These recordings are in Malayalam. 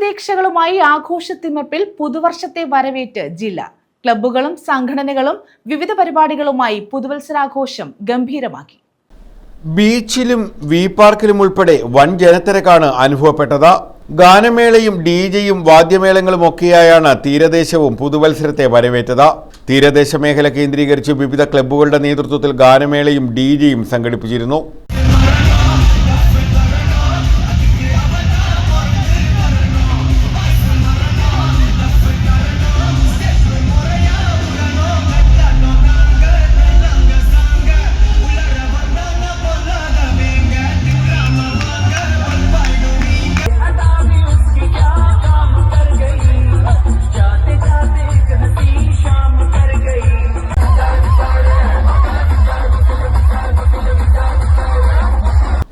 പ്രതീക്ഷകളുമായി ആഘോഷത്തിമപ്പിൽ പുതുവർഷത്തെ വരവേറ്റ് ജില്ല. ക്ലബ്ബുകളും സംഘടനകളും വിവിധ പരിപാടികളുമായി പുതുവത്സരാഘോഷം ഗംഭീരമാക്കി. ബീച്ചിലും വി പാർക്കിലും ഉൾപ്പെടെ വൻ ജനത്തിരക്കാണ് അനുഭവപ്പെട്ടത്. ഗാനമേളയും ഡി ജെയും വാദ്യമേളങ്ങളും ഒക്കെയായാണ് തീരദേശവും പുതുവത്സരത്തെ വരവേറ്റത്. തീരദേശ മേഖല കേന്ദ്രീകരിച്ച് വിവിധ ക്ലബ്ബുകളുടെ നേതൃത്വത്തിൽ ഗാനമേളയും ഡി ജെയും സംഘടിപ്പിച്ചിരുന്നു.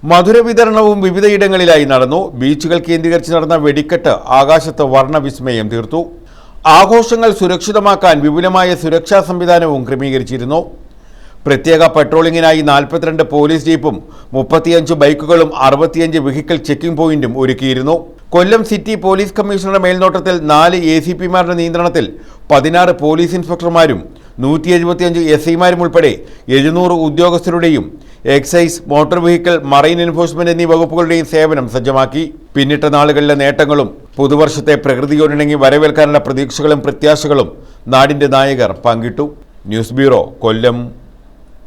മധുര വിതരണവും വിവിധയിടങ്ങളിലായി നടന്നു. ബീച്ചുകൾ കേന്ദ്രീകരിച്ച് നടന്ന വെടിക്കെട്ട് ആകാശത്ത് വർണവിസ്മയം തീർത്തു. ആഘോഷങ്ങൾ സുരക്ഷിതമാക്കാൻ വിപുലമായ സുരക്ഷാ സംവിധാനവും ക്രമീകരിച്ചിരുന്നു. പ്രത്യേക പട്രോളിങ്ങിനായി നാൽപ്പത്തിരണ്ട് പോലീസ് ജീപ്പും മുപ്പത്തിയഞ്ച് ബൈക്കുകളും അറുപത്തിയഞ്ച് വെഹിക്കിൾ ചെക്കിംഗ് പോയിന്റും ഒരുക്കിയിരുന്നു. കൊല്ലം സിറ്റി പോലീസ് കമ്മീഷണറുടെ മേൽനോട്ടത്തിൽ നാല് എ സി പിമാരുടെ നിയന്ത്രണത്തിൽ പതിനാറ് പോലീസ് ഇൻസ്പെക്ടർമാരും നൂറ്റി എഴുപത്തിയഞ്ച് എസ് ഐമാരും ഉൾപ്പെടെ എഴുന്നൂറ് ഉദ്യോഗസ്ഥരുടെയും excise motor vehicle marine enforcement എന്നീ വകുപ്പുകളുടെയും സേവനം സജ്ജമാക്കി. പിന്നിട്ട നാളുകളിലെ നേട്ടങ്ങളും പുതുവർഷത്തെ പ്രകൃതിയോടിണങ്ങി വരവേൽക്കാനുള്ള പ്രതീക്ഷകളും പ്രത്യാശകളും നാടിന്റെ നായകർ പങ്കിട്ടു. News bureau Kollam.